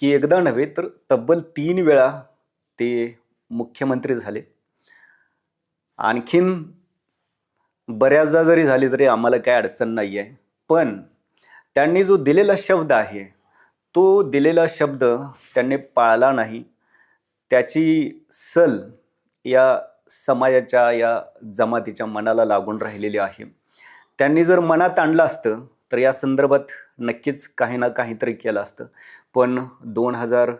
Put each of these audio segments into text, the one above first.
की एकदा नव्हे तर तब्बल तीन वेळा ते मुख्यमंत्री झाले. आणखीन बऱ्याचदा जरी झाली तरी आम्हाला काय अडचण नाही आहे. पण त्यांनी जो दिलेला शब्द आहे तो दिलेला शब्द त्यांनी पाळला नाही. त्याची सल या समाजाच्या या जमातीच्या मनाला लागून राहिलेली आहे. त्यांनी जर मनात आणलं असतं तर या संदर्भात नक्कीच काही ना काहीतरी केलं असतं. पण दोन हजार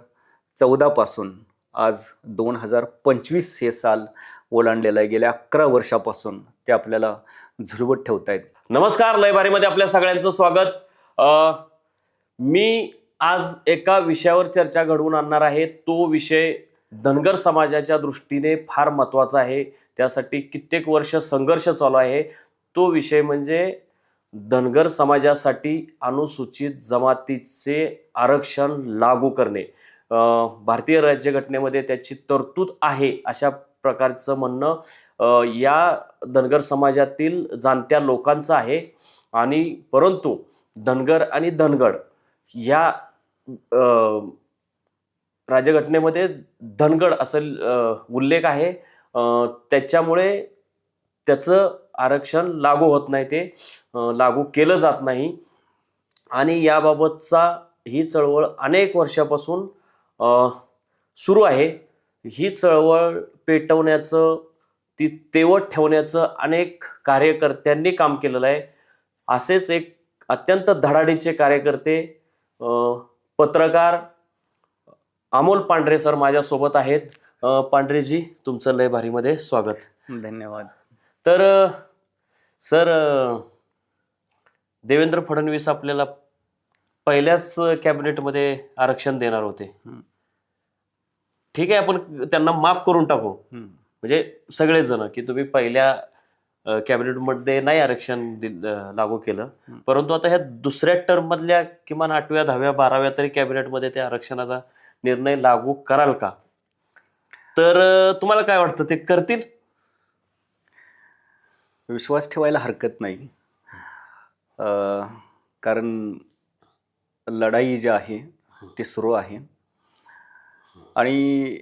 चौदापासून आज दोन हजार पंचवीस हे साल ओलांडलेलं आहे. गेल्या अकरा वर्षापासून ते आपल्याला झुलवत ठेवतायत. नमस्कार लयबारीमध्ये आपल्या सगळ्यांचं स्वागत. मी आज एका विषयावर चर्चा घडवून आणणार आहे. तो विषय धनगर समाजाच्या दृष्टीने फार महत्त्वाचा आहे. त्यासाठी कित्येक वर्ष संघर्ष चालू आहे. तो विषय म्हणजे धनगर समाजासाठी अनुसूचित जमातीचे आरक्षण लागू करणे. भारतीय राज्यघटनेमध्ये त्याची तरतूद आहे अशा प्रकारचं म्हणणं या धनगर समाजातील जाणत्या लोकांचं आहे. आणि परंतु धनगर आणि धनगड या राज्यघटनेमध्ये धनगड असं उल्लेख आहे. त्याच्यामुळे त्याचं आरक्षण लागू होत नाही ते लागू केलं जात नाही. आणि याबाबतचा ही चळवळ अनेक वर्षापासून सुरू आहे. ही चळवळ पेटवण्याचं ती तेवत ठेवण्याचं अनेक कार्यकर्त्यांनी काम केलेलं आहे. असेच एक अत्यंत धडाडीचे कार्यकर्ते पत्रकार अमोल पांढरे सर माझ्यासोबत आहेत. पांढरेजी तुमचं लय भारीमध्ये स्वागत. धन्यवाद. तर सर देवेंद्र फडणवीस आपल्याला पहिल्याच कॅबिनेटमध्ये आरक्षण देणार होते. ठीक आहे आपण त्यांना माफ करून टाकू. म्हणजे सगळेजण की तुम्ही पहिल्या कॅबिनेटमध्ये नाही आरक्षण लागू केलं. परंतु आता ह्या दुसऱ्या टर्म मधल्या किमान आठव्या दहाव्या बाराव्या तरी कॅबिनेटमध्ये त्या आरक्षणाचा निर्णय लागू कराल का तर तुम्हाला काय वाटतं ते करतील विश्वास ठेवायला हरकत नाही. कारण लढाई जी आहे ती सुरू आहे. आणि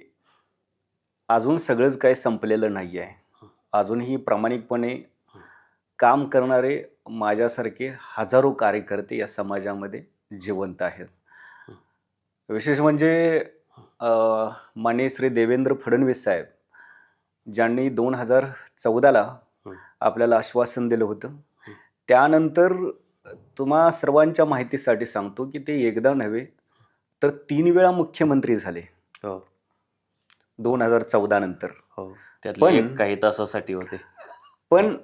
अजून सगळंच काही संपलेलं नाही आहे अजूनही प्रामाणिकपणे काम करणारे माझ्यासारखे हजारो कार्यकर्ते या समाजामध्ये जिवंत आहेत. विशेष म्हणजे माने माननीय श्री देवेंद्र फडणवीस साहेब ज्यांनी दोन हजार चौदाला आपल्याला आश्वासन दिलं होतं. त्यानंतर तुम्हा सर्वांच्या माहितीसाठी सांगतो की ते एकदा नव्हे तर तीन वेळा मुख्यमंत्री झाले. हो. दोन हजार चौदा नंतर. हो. पण- काही तासासाठी होते. पण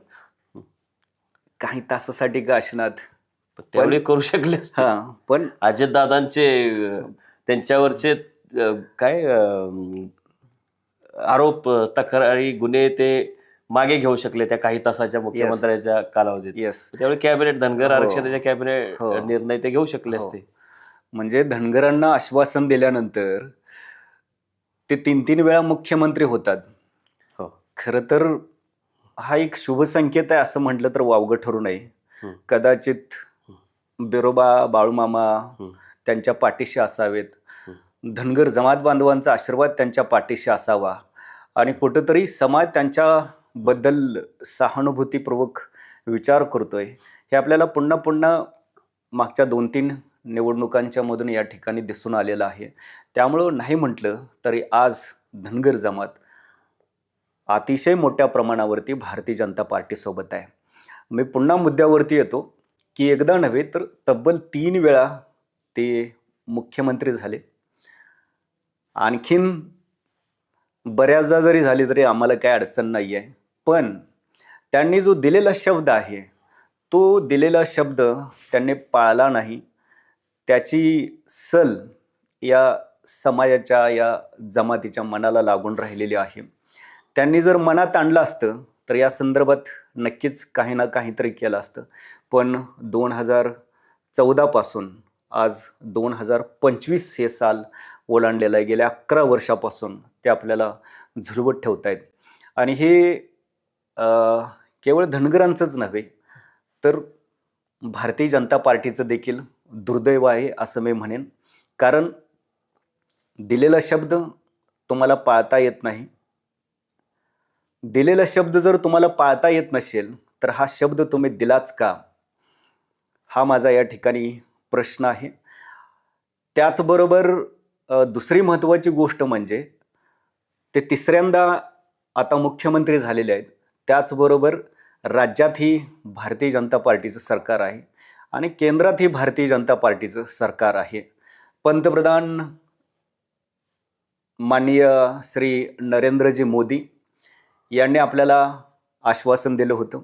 काही तासासाठी का असणार तेवढे करू शकले. हा पण अजितदादांचे त्यांच्यावरचे काय आरोप तक्रारी गुन्हे ते मागे घेऊ शकले त्या काही तासाच्या मुख्यमंत्र्याच्या कालावधीत. येस त्यावेळी कॅबिनेट धनगर हो. आरक्षणाच्या कॅबिनेट हो. निर्णय ते घेऊ शकले हो. असते. म्हणजे धनगरांना आश्वासन दिल्यानंतर ते तीन तीन वेळा मुख्यमंत्री होतात. हो. खरं तर हा एक शुभ संकेत आहे असं म्हटलं तर वावगं ठरू नये. कदाचित बिरोबा बाळूमामा. त्यांच्या पाठीशी असावेत. धनगर जमात बांधवांचा आशीर्वाद त्यांच्या पाठीशी असावा. आणि कुठंतरी समाज बद्दल सहानुभूतीपूर्वक विचार करतो आहे हे आपल्याला पुन्हा पुन्हा मागच्या दोन तीन निवडणुकांच्या मधून या ठिकाणी दिसून आलेलं आहे. त्यामुळं नाही म्हटलं तरी आज धनगर जमात अतिशय मोठ्या प्रमाणावरती भारतीय जनता पार्टीसोबत आहे. मी पुन्हा मुद्द्यावरती येतो की एकदा नव्हे तर तब्बल तीन वेळा ते मुख्यमंत्री झाले. आणखीन बऱ्याचदा जरी झाली तरी आम्हाला काय अडचण नाही आहे पण त्यांनी जो दिलेला शब्द आहे तो दिलेला शब्द त्यांनी पाळला नाही. त्याची सल या समाजाच्या या जमातीच्या मनाला लागून राहिलेली आहे. त्यांनी जर मनात आणलं असतं तर या संदर्भात नक्कीच काही ना काहीतरी केलं असतं. पण दोन हजार चौदापासून आज दोन हजार पंचवीस हे साल ओलांडलेलं आहे. गेल्या अकरा वर्षापासून ते आपल्याला झुलवत ठेवतायत. आणि हे केवळ धनगरांचंच नव्हे तर भारतीय जनता पार्टीचं देखील दुर्दैव आहे असं मी म्हणेन. कारण दिलेला शब्द तुम्हाला पाळता येत नाही. दिलेला शब्द जर तुम्हाला पाळता येत नसेल तर हा शब्द तुम्ही दिलाच का? हा माझा या ठिकाणी प्रश्न आहे. त्याचबरोबर दुसरी महत्त्वाची गोष्ट म्हणजे ते तिसऱ्यांदा आता मुख्यमंत्री झालेले आहेत. त्याचबरोबर राज्यातही भारतीय जनता पार्टीचं सरकार आहे आणि केंद्रातही भारतीय जनता पार्टीचं सरकार आहे. पंतप्रधान माननीय श्री नरेंद्रजी मोदी यांनी आपल्याला आश्वासन दिलं होतं.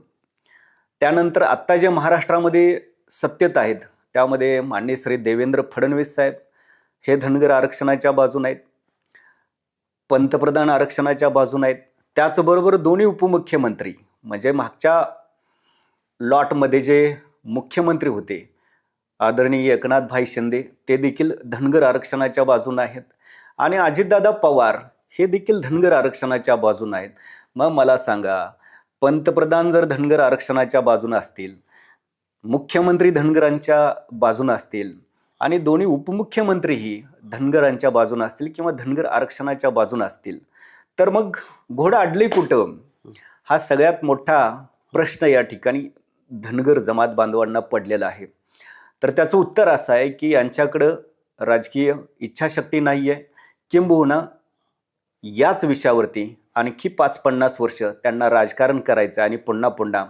त्यानंतर आत्ता जे महाराष्ट्रामध्ये सत्तेत आहेत त्यामध्ये माननीय श्री देवेंद्र फडणवीस साहेब हे धनगर आरक्षणाच्या बाजून आहेत. पंतप्रधान आरक्षणाच्या बाजून आहेत. त्याचबरोबर दोन्ही उपमुख्यमंत्री म्हणजे मागच्या लॉटमध्ये जे मुख्यमंत्री होते आदरणीय एकनाथभाई शिंदे ते देखील धनगर आरक्षणाच्या बाजून आहेत. आणि अजितदादा पवार हे देखील धनगर आरक्षणाच्या बाजून आहेत. मग मला सांगा पंतप्रधान जर धनगर आरक्षणाच्या बाजून असतील मुख्यमंत्री धनगरांच्या बाजून असतील आणि दोन्ही उपमुख्यमंत्रीही धनगरांच्या बाजून असतील किंवा धनगर आरक्षणाच्या बाजून असतील तर मग घोडा अडले कुठं? हा सगळ्यात मोठा प्रश्न या ठिकाणी धनगर जमात बांधवांना पडलेला आहे. तर त्याचं उत्तर असं आहे की यांच्याकडं राजकीय इच्छाशक्ती नाही आहे किंबहुना याच विषयावरती आणखी पाच पन्नास वर्ष त्यांना राजकारण करायचं आहे आणि पुन्हा पुन्हा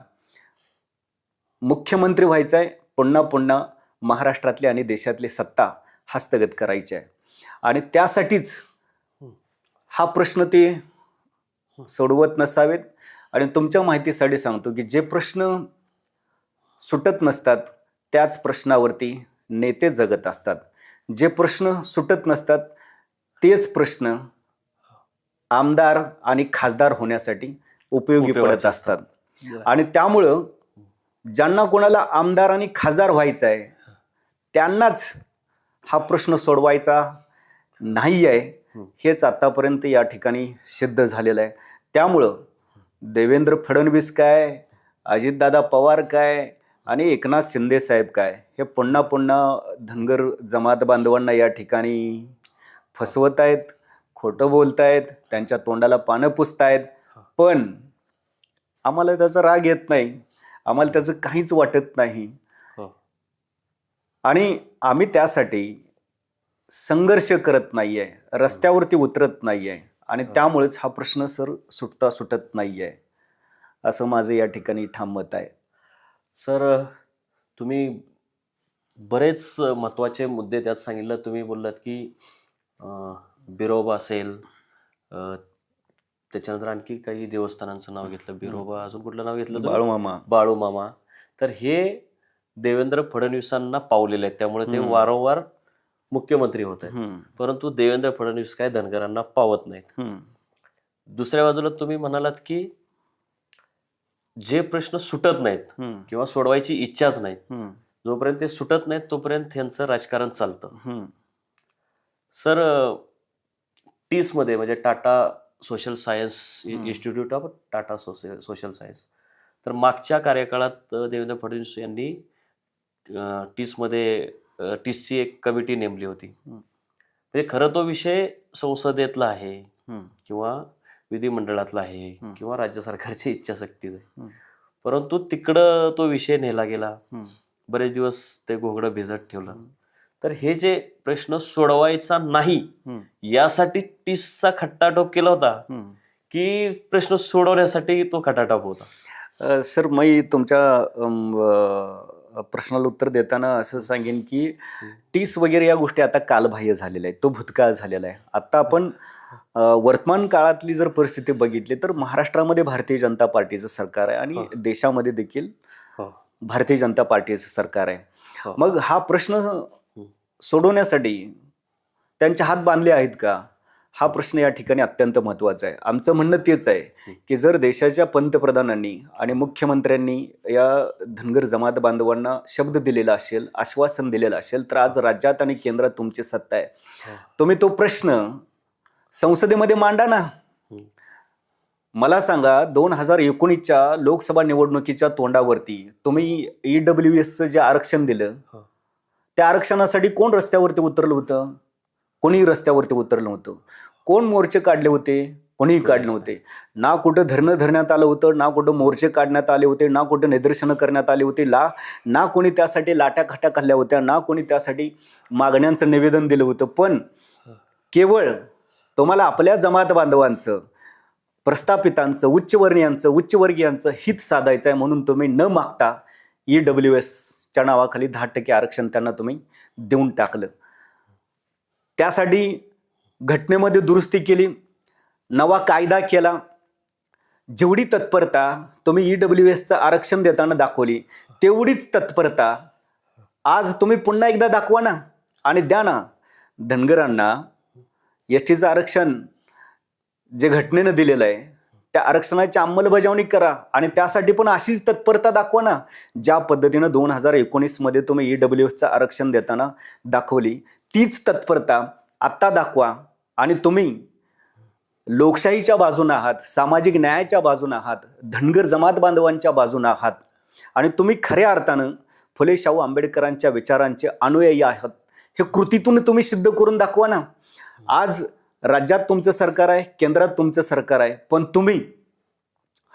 मुख्यमंत्री व्हायचं आहे पुन्हा पुन्हा महाराष्ट्रातले आणि देशातले सत्ता हस्तगत करायची आहे आणि त्यासाठीच हा प्रश्न ते सोडवत नसावेत. आणि तुमच्या माहितीसाठी सांगतो की जे प्रश्न सुटत नसतात त्याच प्रश्नावरती नेते जगत असतात. जे प्रश्न सुटत नसतात तेच प्रश्न आमदार आणि खासदार होण्यासाठी उपयोगी पडत असतात. आणि त्यामुळं ज्यांना कोणाला आमदार आणि खासदार व्हायचं आहे त्यांनाच हा प्रश्न सोडवायचा नाही आहे हेच आतापर्यंत या ठिकाणी सिद्ध झालेलं आहे. त्यामुळं देवेंद्र फडणवीस काय अजितदादा पवार काय आणि एकनाथ शिंदे साहेब काय हे पुन्हा पुन्हा धनगर जमात बांधवांना या ठिकाणी फसवत आहेत खोटं बोलतायत त्यांच्या तोंडाला पानं पुसतायत. पण आम्हाला त्याचा राग येत नाही. आम्हाला त्याचं काहीच वाटत नाही. हो. आणि आम्ही त्यासाठी संघर्ष करत नाही आहे रस्त्यावरती उतरत नाही आहे आणि त्यामुळेच हा प्रश्न सर सुटता सुटत नाही आहे असं माझं या ठिकाणी ठाम मत आहे. सर तुम्ही बरेच महत्त्वाचे मुद्दे त्यात सांगितलं. तुम्ही बोललात की बिरोबा असेल त्याच्यानंतर आणखी काही देवस्थानांचं नाव घेतलं. बिरोबा अजून कुठलं नाव घेतलं? बाळूमामा. बाळू मामा तर हे देवेंद्र फडणवीसांना पावलेले आहेत. त्यामुळे ते. वारंवार मुख्यमंत्री होत आहेत. परंतु देवेंद्र फडणवीस काय धनगरांना पावत नाहीत. दुसऱ्या बाजूला तुम्ही म्हणालात की जे प्रश्न सुटत नाहीत किंवा सोडवायची इच्छाच नाही जोपर्यंत ते सुटत नाहीत तोपर्यंत त्यांचं राजकारण चालतं. सर टीसमध्ये म्हणजे Tata social science. Institute of Tata social social science. तर मागच्या कार्यकाळात देवेंद्र फडणवीस यांनी टीसमध्ये अ, टीसची एक कमिटी नेमली होती. म्हणजे खरं तो विषय संसदेतला आहे किंवा विधिमंडळातला आहे. किंवा राज्य सरकारची इच्छाशक्तीच आहे हम्म. परंतु तिकडं तो विषय नेला गेला. बरेच दिवस ते घोंगडं भिजत ठेवलं. तर हे जे प्रश्न सोडवायचा नाही यासाठी टीसचा खट्टाटोप केला होता. की प्रश्न सोडवण्यासाठी तो खटाटोप होता सर मी तुमच्या प्रश्नाला उत्तर देताना असं सांगेन की टीस वगैरे या गोष्टी आता कालबाह्य झालेल्या आहेत तो भूतकाळ झालेला आहे आता आपण वर्तमान काळातली जर परिस्थिती बघितली तर महाराष्ट्रामध्ये भारतीय जनता पार्टीचं सरकार आहे आणि. देशामध्ये देखील. भारतीय जनता पार्टीचं सरकार आहे. मग हा प्रश्न सोडवण्यासाठी त्यांचे हात बांधले आहेत का हा प्रश्न या ठिकाणी अत्यंत महत्त्वाचा आहे आमचं म्हणणं तेच आहे की जर देशाच्या पंतप्रधानांनी आणि मुख्यमंत्र्यांनी या धनगर जमात बांधवांना शब्द दिलेला असेल आश्वासन दिलेलं असेल तर आज राज्यात आणि केंद्रात तुमची सत्ता आहे. तुम्ही तो प्रश्न संसदेमध्ये मांडा ना. मला सांगा दोन हजार एकोणीसच्या लोकसभा निवडणुकीच्या तोंडावरती तुम्ही ई डब्ल्यू एसचं जे आरक्षण दिलं. त्या आरक्षणासाठी कोण रस्त्यावरती उतरलं होतं कोणी रस्त्यावरती उतरलं होतं. कोण मोर्चे काढले होते? कोणीही काढले नव्हते. ना कुठं धरणं धरण्यात आलं होतं ना कुठं मोर्चे काढण्यात आले होते ना कुठं निदर्शनं करण्यात आली होती ला ना कोणी त्यासाठी लाट्या खाट्या खाल्ल्या होत्या ना कोणी त्यासाठी मागण्यांचं निवेदन दिलं होतं. पण केवळ तुम्हाला आपल्या जमात बांधवांचं प्रस्थापितांचं उच्चवर्णीयांचं उच्चवर्गीयांचं हित साधायचं आहे म्हणून तुम्ही न मागता ई डब्ल्यू एसच्या नावाखाली दहा टक्के आरक्षण त्यांना तुम्ही देऊन टाकलं. त्यासाठी घटनेमध्ये दुरुस्ती केली नवा कायदा केला. जेवढी तत्परता तुम्ही ई डब्ल्यू एसचं आरक्षण देताना दाखवली तेवढीच तत्परता आज तुम्ही पुन्हा एकदा दाखवा ना आणि द्या ना. धनगरांना एस टीचं आरक्षण जे घटनेनं दिलेलं आहे त्या आरक्षणाची अंमलबजावणी करा आणि त्यासाठी पण अशीच तत्परता दाखवा ना. ज्या पद्धतीनं दोन हजार एकोणीसमध्ये तुम्ही ई डब्ल्यू एसचं आरक्षण देताना दाखवली तीच तत्परता आत्ता दाखवा आणि तुम्ही लोकशाहीच्या बाजूनं आहात सामाजिक न्यायाच्या बाजूनं आहात धनगर जमात बांधवांच्या बाजूनं आहात आणि तुम्ही खऱ्या अर्थानं फुले शाहू आंबेडकरांच्या विचारांचे अनुयायी आहात. हे कृतीतून तुम्ही सिद्ध करून दाखवा ना. आज राज्यात तुमचं सरकार आहे केंद्रात तुमचं सरकार आहे पण तुम्ही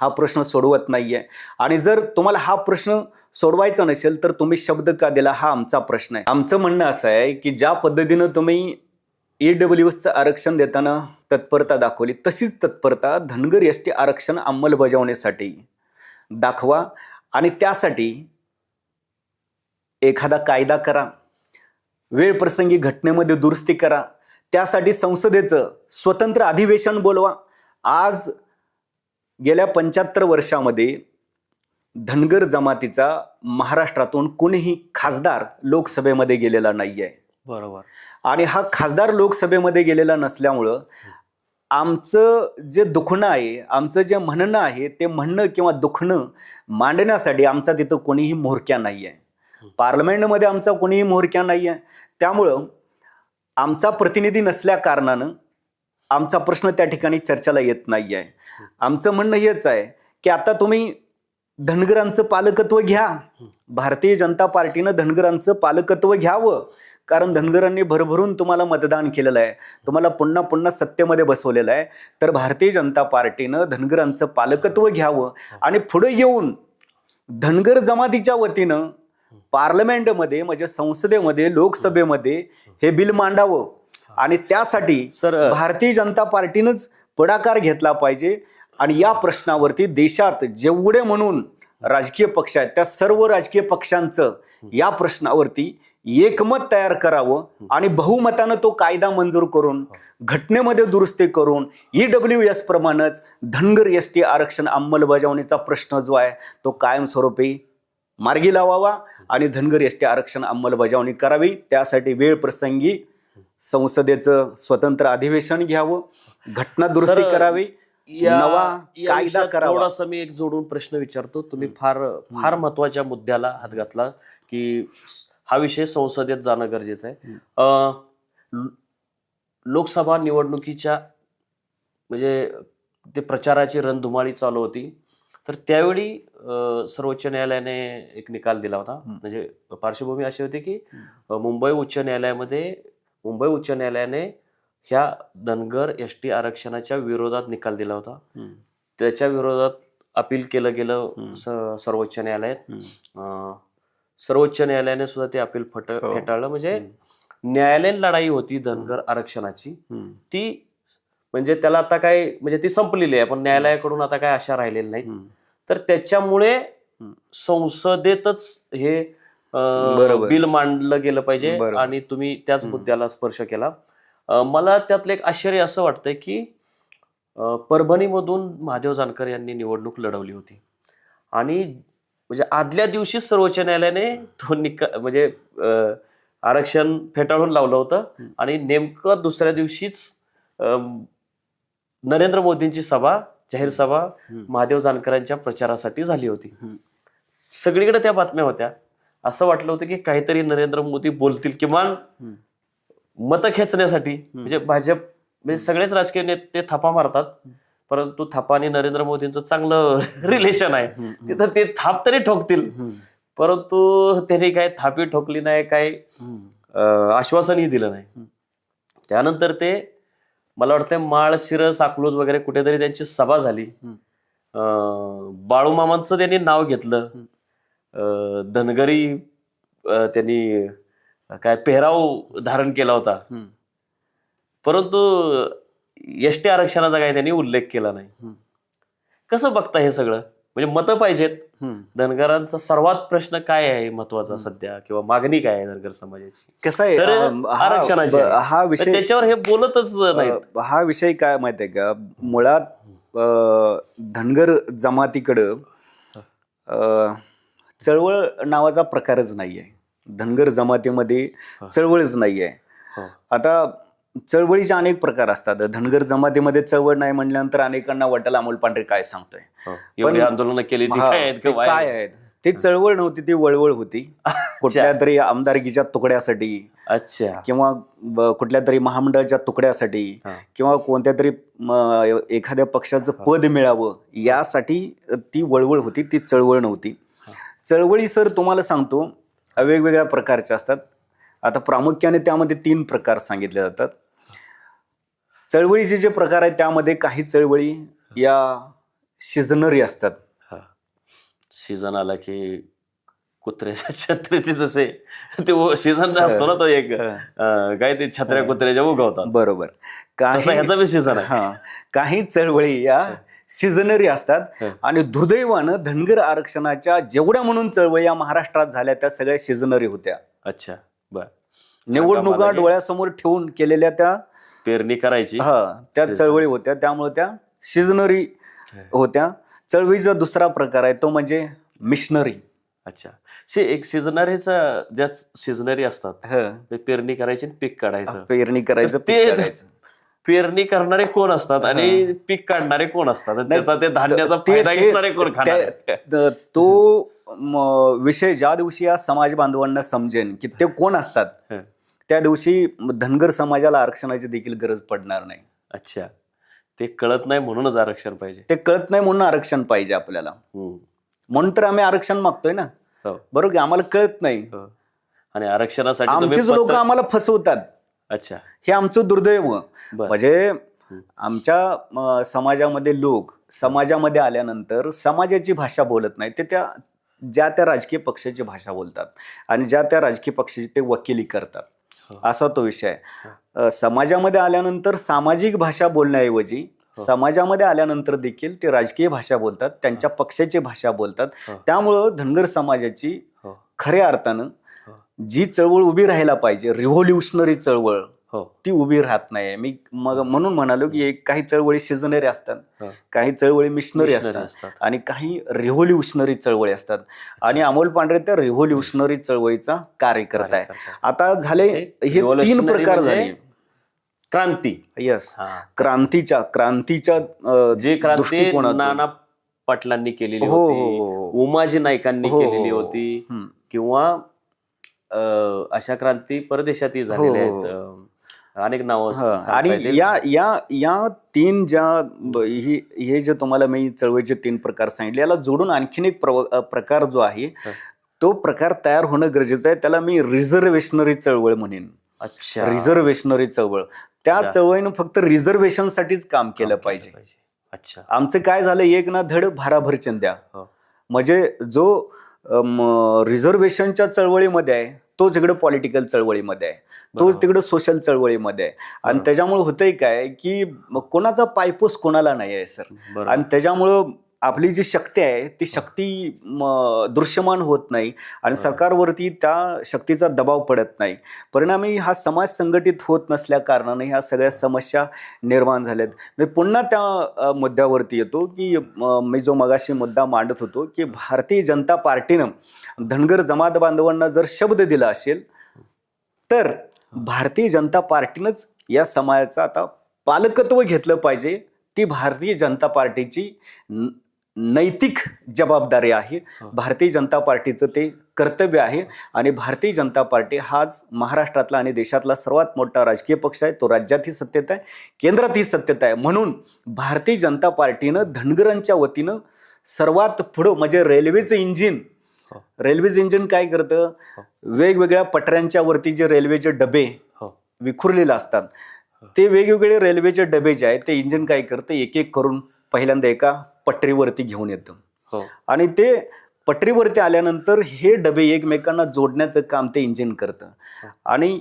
हा प्रश्न सोडवत नाही आहे आणि जर तुम्हाला हा प्रश्न सोडवायचा नसेल तर तुम्ही शब्द का दिला हा आमचा प्रश्न आहे. आमचं म्हणणं असं आहे की ज्या पद्धतीनं तुम्ही ई डब्ल्यू एसचं आरक्षण देताना तत्परता दाखवली तशीच तत्परता धनगर एस टी आरक्षण अंमलबजावणीसाठी दाखवा. आणि त्यासाठी एखादा कायदा करा वेळ प्रसंगी घटनेमध्ये दुरुस्ती करा त्यासाठी संसदेचं स्वतंत्र अधिवेशन बोलवा. आज गेल्या पंच्याहत्तर वर्षामध्ये धनगर जमातीचा महाराष्ट्रातून कोणीही खासदार लोकसभेमध्ये गेलेला नाही आहे. बरोबर. आणि हा खासदार लोकसभेमध्ये गेलेला नसल्यामुळं आमचं जे दुखणं आहे आमचं जे म्हणणं आहे ते म्हणणं किंवा दुखणं मांडण्यासाठी आमचा तिथं कोणीही म्होरक्या नाही आहे. पार्लमेंटमध्ये आमचा कोणीही म्होरक्या नाही आहे. त्यामुळं आमचा प्रतिनिधी नसल्या कारणानं आमचा प्रश्न त्या ठिकाणी चर्चेला येत नाही आहे आमचं म्हणणं हेच आहे की आता तुम्ही धनगरांचं पालकत्व घ्या. भारतीय जनता पार्टीनं धनगरांचं पालकत्व घ्यावं. कारण धनगरांनी भरभरून तुम्हाला मतदान केलेलं आहे. तुम्हाला पुन्हा पुन्हा सत्तेमध्ये बसवलेलं आहे. तर भारतीय जनता पार्टीनं धनगरांचं पालकत्व घ्यावं. आणि पुढे येऊन धनगर जमातीच्या वतीनं पार्लमेंटमध्ये म्हणजे संसदेमध्ये लोकसभेमध्ये हे बिल मांडावं. आणि त्यासाठी सर भारतीय जनता पार्टीनंच पुढाकार घेतला पाहिजे. आणि या प्रश्नावरती देशात जेवढे म्हणून राजकीय पक्ष आहेत त्या सर्व राजकीय पक्षांचं या प्रश्नावरती एकमत तयार करावं आणि बहुमतानं तो कायदा मंजूर करून घटनेमध्ये दुरुस्ती करून ई डब्ल्यू एस प्रमाणेच धनगर एस टी आरक्षण अंमलबजावणीचा प्रश्न जो आहे तो कायमस्वरूपी मार्गी लावावा आणि धनगर एस टी आरक्षण अंमलबजावणी करावी. त्यासाठी वेळ प्रसंगी संसदेचं स्वतंत्र अधिवेशन घ्यावं घटना दुरुस्ती करावी या- नवा कायदा करावा. थोडासा मी एक जोडून प्रश्न विचारतो. तुम्ही फार फार महत्त्वाच्या मुद्द्याला हात घातला की हा विषय संसदेत जाणं गरजेचं आहे. लोकसभा निवडणुकीच्या म्हणजे ते प्रचाराची रणधुमाळी चालू होती. तर त्यावेळी सर्वोच्च न्यायालयाने एक निकाल दिला होता. म्हणजे पार्श्वभूमी अशी होती की मुंबई उच्च न्यायालयामध्ये मुंबई उच्च न्यायालयाने ह्या धनगर एस टी आरक्षणाच्या विरोधात निकाल दिला होता. त्याच्या विरोधात अपील केलं गेलं सर्वोच्च न्यायालयात. सर्वोच्च न्यायालयाने सुद्धा ते अपील फट हो. फेटाळलं. म्हणजे न्यायालयीन लढाई होती धनगर आरक्षणाची. ती म्हणजे त्याला आता काय म्हणजे ती संपलेली आहे. पण न्यायालयाकडून आता काय आशा राहिलेल्या नाहीत तर त्याच्यामुळे संसदेतच हे. बिल मांडलं गेलं पाहिजे. आणि तुम्ही त्याच मुद्द्याला स्पर्श केला. मला त्यातलं एक आश्चर्य असं वाटतंय की परभणीमधून महादेव जानकर यांनी निवडणूक लढवली होती. आणि म्हणजे आदल्या दिवशीच सर्वोच्च न्यायालयाने तो निकाल म्हणजे आरक्षण फेटाळून लावलं होतं. आणि नेमकं दुसऱ्या दिवशीच नरेंद्र मोदींची सभा जाहीर सभा महादेव जानकरांच्या प्रचारासाठी झाली होती. सगळीकडे त्या बातम्या होत्या. असं वाटलं होतं की काहीतरी नरेंद्र मोदी बोलतील किमान मतं खेचण्यासाठी म्हणजे भाजप म्हणजे सगळेच राजकीय नेते थापा मारतात परंतु थापा आणि नरेंद्र मोदींचं चांगलं रिलेशन आहे. तिथं ते थाप तरी ठोकतील. परंतु त्यांनी काय थापी ठोकली नाही काय आश्वासनही दिलं नाही. त्यानंतर ते मला वाटतं माळ शिरस अकलूज वगैरे कुठेतरी त्यांची सभा झाली. बाळूमामांचं त्यांनी नाव घेतलं. धनगरी त्यांनी काय पेहराव धारण केला होता. परंतु एस टी आरक्षणाचा काही त्यांनी उल्लेख केला नाही. कसं बघता हे सगळं? म्हणजे मतं पाहिजेत. धनगरांचा सर्वात प्रश्न काय आहे महत्त्वाचा सध्या? किंवा मागणी काय आहे धनगर समाजाची? कसं आहे तर हा- आरक्षणाची. हा विषय त्याच्यावर हे बोलतच नाहीत. अं, हा विषय काय माहिती आहे का? मुळात धनगर जमातीकडं चळवळ नावाचा प्रकारच नाही आहे धनगर जमातीमध्ये चळवळच नाही आहे. आता चळवळीचे अनेक प्रकार असतात. धनगर जमातीमध्ये चळवळ नाही म्हणल्यानंतर अनेकांना वाटेल अमोल पांढरे काय सांगतोय. आंदोलनं केली काय आहेत ते चळवळ नव्हती ती वळवळ होती. कुठल्या तरी आमदारकीच्या तुकड्यासाठी अच्छा. किंवा कुठल्या तरी महामंडळाच्या तुकड्यासाठी. किंवा कोणत्या तरी एखाद्या पक्षाचं पद मिळावं यासाठी ती वळवळ होती ती चळवळ नव्हती. चळवळी सर तुम्हाला सांगतो वेगवेगळ्या प्रकारच्या असतात. आता प्रामुख्याने त्यामध्ये तीन प्रकार सांगितले जातात. चळवळीचे जे प्रकार आहेत त्यामध्ये काही चळवळी या शिजनरी असतात. सीझन आला की कुत्र्याच्या छत्र्याचे जसे ते सीझन असतो ना तो एक काय ते छत्र्या कुत्र्याच्या उगवतात. बरोबर. काही ह्याचा बी सीझन आहे. हा. काही चळवळी या सिजनरी असतात. आणि दुर्दैवानं धनगर आरक्षणाच्या जेवढ्या म्हणून चळवळी या महाराष्ट्रात झाल्या त्या सगळ्या सिजनरी होत्या. अच्छा बर. निवडणुका डोळ्यासमोर ठेवून केलेल्या त्या पेरणी करायची. हा त्या चळवळी होत्या. त्यामुळे त्या सिजनरी होत्या. चळवळीचा दुसरा प्रकार आहे तो म्हणजे मिशनरी. अच्छा. शे एक सिजनरीचा ज्या सिजनरी असतात पेरणी करायची पीक काढायचं. पेरणी करायचं ते-. पेरणी करणारे कोण असतात आणि पीक काढणारे कोण असतात? त्याचा ते धान्याचा फायदा घेणारे कोण खाणार? त- विषय ज्या दिवशी या समाज बांधवांना समजेन की ते कोण असतात हं. त्या दिवशी धनगर समाजाला आरक्षणाची देखील गरज पडणार नाही. अच्छा. ते कळत नाही म्हणूनच आरक्षण पाहिजे. ते कळत नाही म्हणून आरक्षण पाहिजे आपल्याला. हम्म. म्हणून तर आम्ही आरक्षण मागतोय ना. हो, बरोबर आम्हाला कळत नाही. हो. आणि आरक्षणासाठी आमचेच लोक आम्हाला फसवतात. अच्छा. हे आमचं दुर्दैव. म्हणजे आमच्या समाजामध्ये लोक समाजामध्ये आल्यानंतर समाजाची भाषा बोलत नाही. ते त्या ज्या त्या राजकीय पक्षाची भाषा बोलतात आणि ज्या त्या राजकीय पक्षाची ते वकिली करतात. हो. असा तो विषय समाजामध्ये आल्यानंतर सामाजिक भाषा बोलण्याऐवजी हो. समाजामध्ये आल्यानंतर देखील ते राजकीय भाषा बोलतात त्यांच्या पक्षाची भाषा बोलतात. त्यामुळं धनगर समाजाची हो. खऱ्या अर्थानं. जी चळवळ उभी राहायला पाहिजे रिव्होल्युशनरी चळवळ हो ती उभी राहत नाही मी मग म्हणून म्हणालो की एक काही चळवळी सिजनरी असतात हो. काही चळवळी मिशनरी असतात. आणि काही रिव्होल्युशनरी चळवळी असतात आणि अमोल पांढरे त्या रिव्होल्युशनरी चळवळीचा कार्यकर्ता आहे. आता झाले हे हे तीन प्रकार म्हणजे झाले क्रांती यस. क्रांतीच्या क्रांतीच्या जी क्रांती. नाना पाटलांनी केलेली हो, होती. उमाजी नाईकांनी हो, केलेली. होती. किंवा अशा क्रांती परदेशातही झालेल्या हो, हो, आहेत अं, अनेक नावं हा, आणि. या या या तीन ज्या ही हे जे तुम्हाला मी चळवळीचे तीन प्रकार सांगितले याला जोडून आणखीन एक प्रकार जो आहे हा. तो प्रकार तयार होणं गरजेचं आहे. त्याला मी रिझर्वेशनरी चळवळ म्हणेन. अच्छा. रिझर्वेशनरी चळवळ. त्या. चळवळीनं फक्त रिझर्वेशन साठीच काम केलं पाहिजे. अच्छा. आमचं काय झालं एक ना धड भाराभर चंद्या. हो. म्हणजे जो रिझर्वेशनच्या चळवळीमध्ये आहे तोच इकडं पॉलिटिकल चळवळीमध्ये आहे तोच. तिकडं सोशल चळवळीमध्ये आहे आणि. त्याच्यामुळे होतंय काय की कोणाचा पायपोस कोणाला नाही आहे सर आणि त्याच्यामुळं आपली जी शक्ती आहे ती शक्ती म, दृश्यमान होत नाही आणि सरकारवरती त्या शक्तीचा दबाव पडत नाही. परिणामी हा समाज संघटित होत नसल्या कारणाने ह्या सगळ्या समस्या निर्माण झाल्यात. मी पुन्हा त्या मुद्द्यावरती येतो की म, जो मगाशी मुद्दा मांडत होतो की भारतीय जनता पार्टीनं धनगर जमात बांधवांना जर शब्द दिला असेल तर भारतीय जनता पार्टीनंच या समाजाचं आता पालकत्व घेतलं पाहिजे. ती भारतीय जनता पार्टीची नैतिक जबाबदारी आहे. हो. भारतीय जनता पार्टीचं ते कर्तव्य आहे. आणि भारतीय जनता पार्टी हाच महाराष्ट्रातला आणि देशातला सर्वात मोठा राजकीय पक्ष आहे. तो राज्यातही सत्तेत आहे. केंद्रातही सत्तेत आहे. म्हणून भारतीय जनता पार्टीनं धनगरांच्या वतीनं सर्वात पुढं म्हणजे रेल्वेचं इंजिन हो. रेल्वेचं इंजिन काय करतं? वेगवेगळ्या पटऱ्यांच्या वरती जे रेल्वेचे डबे हो. विखुरलेले असतात ते वेगवेगळे रेल्वेचे डबे जे आहेत ते इंजिन काय करतं? एक एक करून पहिल्यांदा एका पटरीवरती घेऊन येतं. हो. आणि ते पटरीवरती आल्यानंतर हे डबे एकमेकांना जोडण्याचं काम ते इंजिन करतं. आणि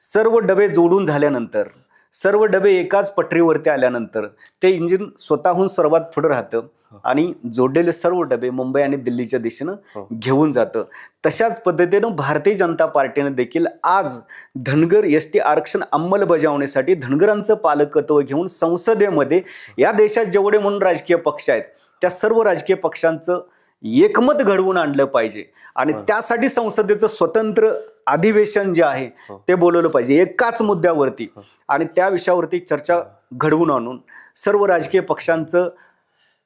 सर्व डबे जोडून झाल्यानंतर सर्व डबे एकाच पटरीवरती आल्यानंतर ते इंजिन स्वतःहून सर्वात पुढे राहतं. आणि जोडलेले सर्व डबे मुंबई आणि दिल्लीच्या दिशेनं हो. घेऊन जातं तशाच पद्धतीनं भारतीय जनता पार्टीनं देखील आज धनगर एस टी आरक्षण अंमलबजावणीसाठी धनगरांचं पालकत्व घेऊन संसदेमध्ये या देशात जेवढे म्हणून राजकीय पक्ष आहेत त्या सर्व राजकीय पक्षांचं एकमत घडवून आणलं पाहिजे आणि हो. त्यासाठी संसदेचं स्वतंत्र अधिवेशन जे आहे हो. ते बोलवलं पाहिजे एकाच मुद्द्यावरती हो. आणि त्या विषयावरती चर्चा घडवून आणून सर्व राजकीय पक्षांचं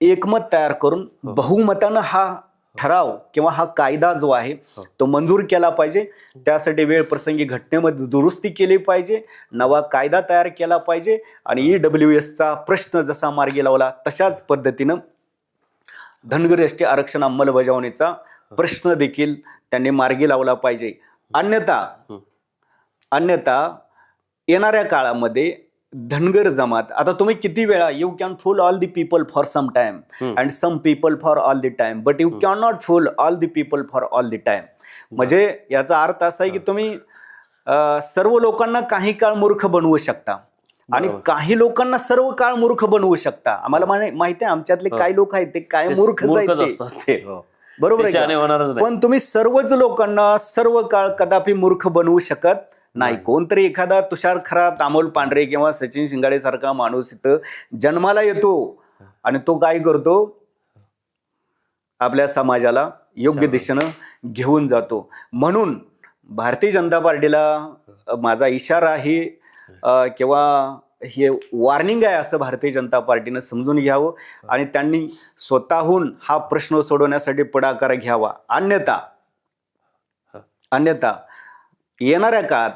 एकमत तयार करून हो. बहुमतानं हा ठराव किंवा हा कायदा जो आहे हो. तो मंजूर केला पाहिजे त्यासाठी वेळ प्रसंगी घटनेमध्ये दुरुस्ती केली पाहिजे नवा कायदा तयार केला पाहिजे आणि ई डब्ल्यू एसचा प्रश्न जसा मार्गी लावला तशाच पद्धतीनं धनगर एस टी आरक्षण अंमलबजावणीचा प्रश्न देखील त्यांनी मार्गी लावला पाहिजे अन्यथा हं. अन्यथा येणाऱ्या काळामध्ये धनगर जमात. आता तुम्ही किती वेळा you can fool all the people for some time. And some people for all the time but you can not fool all the people for all the time म्हणजे याचा अर्थ असा आहे की तुम्ही सर्व लोकांना काही काळ मूर्ख बनवू शकता. आणि. काही लोकांना सर्व काळ मूर्ख बनवू शकता. आम्हाला माहिती आहे आमच्यातले. काही लोक आहेत ते काय ते हो. बरोबर आहे पण तुम्ही सर्वच लोकांना सर्व काळ कदापि मूर्ख बनवू शकत नाही. कोणतरी एखादा तुषार खरात अमोल पांढरे किंवा सचिन शिंगाडे सारखा माणूस इथं जन्माला येतो आणि तो काय करतो? आपल्या समाजाला योग्य. दिशेनं घेऊन जातो. म्हणून भारतीय जनता पार्टीला माझा इशारा आहे किंवा हे वॉर्निंग आहे असं भारतीय जनता पार्टीनं समजून घ्यावं आणि त्यांनी स्वतःहून हा प्रश्न सोडवण्यासाठी पुढाकार घ्यावा. अन्यथा अन्यथा येणाऱ्या काळात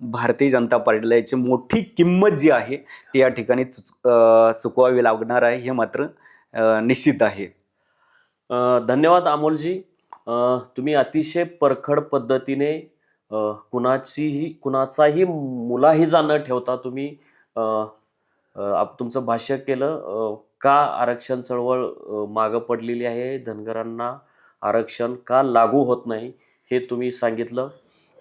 भारतीय जनता पार्टीला याची मोठी किंमत जी आहे ती या ठिकाणी चुक- चुकवावी लागणार आहे हे मात्र निश्चित आहे. धन्यवाद अमोलजी. तुम्ही अतिशय परखड पद्धतीने कुणाचीही कुणाचाही मुलाहिजा न ठेवता तुम्ही आप- तुमचं भाष्य केलं. का आरक्षण चळवळ मागं पडलेली आहे? धनगरांना आरक्षण का लागू होत नाही? हे तुम्ही सांगितलं.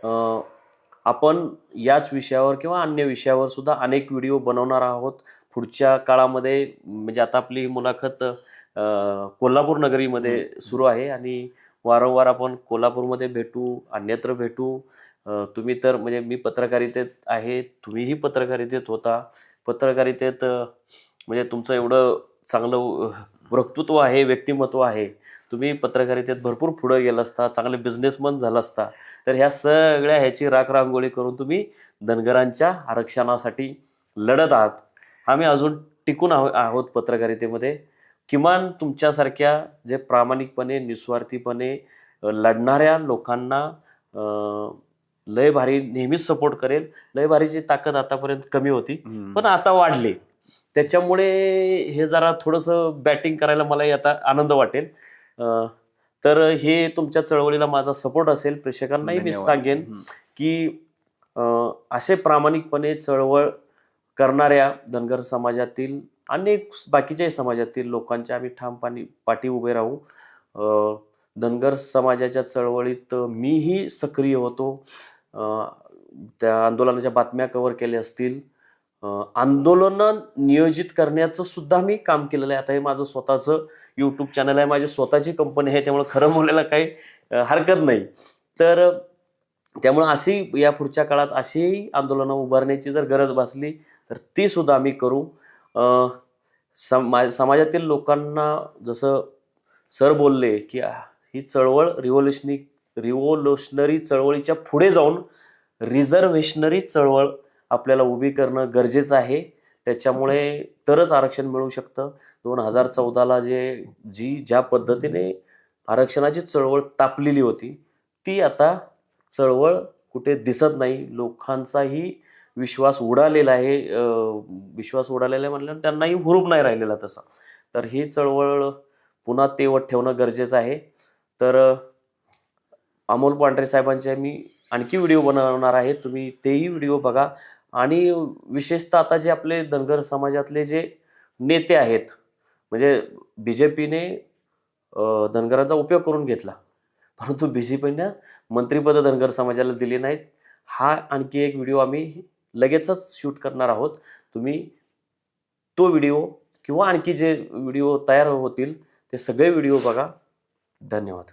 आपण याच विषयावर किंवा अन्य विषयावर सुद्धा अनेक व्हिडिओ बनवणार आहोत. पुढच्या काळामध्ये म्हणजे आता आपली मुलाखत कोल्हापूर नगरीमध्ये सुरू आहे आणि वारंवार आपण कोल्हापूरमध्ये भेटू अन्यत्र भेटू. तुम्ही तर म्हणजे मी पत्रकारितेत आहे तुम्हीही पत्रकारितेत होता. पत्रकारितेत म्हणजे तुमचं एवढं चांगलं वक्तृत्व आहे व्यक्तिमत्व आहे. तुम्ही पत्रकारितेत भरपूर पुढे गेला असता चांगले बिझनेसमन झाला असता. तर ह्या सगळ्या ह्याची राखरांगोळी करून तुम्ही धनगरांच्या आरक्षणासाठी लढत आहात. आम्ही अजून टिकून आहो आहोत पत्रकारितेमध्ये. किमान तुमच्यासारख्या जे प्रामाणिकपणे निस्वार्थीपणे लढणाऱ्या लोकांना लय भारी नेहमीच सपोर्ट करेल. लय भारीची ताकद आतापर्यंत कमी होती. पण आता वाढली. त्याच्यामुळे हे जरा थोडंसं बॅटिंग करायला मलाही आता आनंद वाटेल. अ, तर हे तुमच्या चळवळीला माझा सपोर्ट असेल. प्रेक्षकांनाही मी धन्यवाद. सांगेन हम्म. की अ, असे प्रामाणिकपणे चळवळ करणाऱ्या धनगर समाजातील अनेक बाकीच्याही समाजातील लोकांच्या आम्ही ठामपणे पाठी उभे राहू. अ, धनगर समाजाच्या चळवळीत मीही सक्रिय होतो. अ, त्या आंदोलनाच्या बातम्या कव्हर केल्या असतील. आंदोलन नियोजित करण्याचं सुद्धा मी काम केलेलं आहे. आता हे माझं स्वतःचं यूट्यूब चॅनल आहे. माझी स्वतःची कंपनी आहे. त्यामुळे खरं बोलायला काही हरकत नाही. तर त्यामुळं अशी या पुढच्या काळात अशीही आंदोलनं उभारण्याची जर गरज भासली तर ती सुद्धा आम्ही करू. समा समाजातील लोकांना जसं सर बोलले की ही चळवळ रिव्होल्युशनी रिव्होल्युशनरी चळवळीच्या पुढे जाऊन रिझर्वेशनरी चळवळ आपल्याला उभी करणं गरजेचं आहे. त्याच्यामुळे तरच आरक्षण मिळू शकतं. दोन हजार चौदाला जे जी ज्या पद्धतीने आरक्षणाची चळवळ तापलेली होती ती आता चळवळ कुठे दिसत नाही. लोकांचाही विश्वास उडालेला आहे. विश्वास उडालेला आहे म्हणल्यावर त्यांनाही हुरूप नाही राहिलेला तसा. तर ही चळवळ पुन्हा तेवत ठेवणं गरजेचं आहे. तर अमोल पांढरे साहेबांचे मी आणखी व्हिडिओ बनवणार आहे. तुम्ही तेही व्हिडिओ बघा. आणि विशेषतः आता जे आपले धनगर समाजातले जे नेते आहेत म्हणजे बी जे पीने धनगरांचा उपयोग करून घेतला. परंतु बी जे पीनं मंत्रिपद धनगर समाजाला दिली नाहीत. हा आणखी एक व्हिडिओ आम्ही लगेचच शूट करणार आहोत. तुम्ही तो व्हिडिओ किंवा आणखी जे व्हिडिओ तयार होतील ते सगळे व्हिडिओ बघा. धन्यवाद.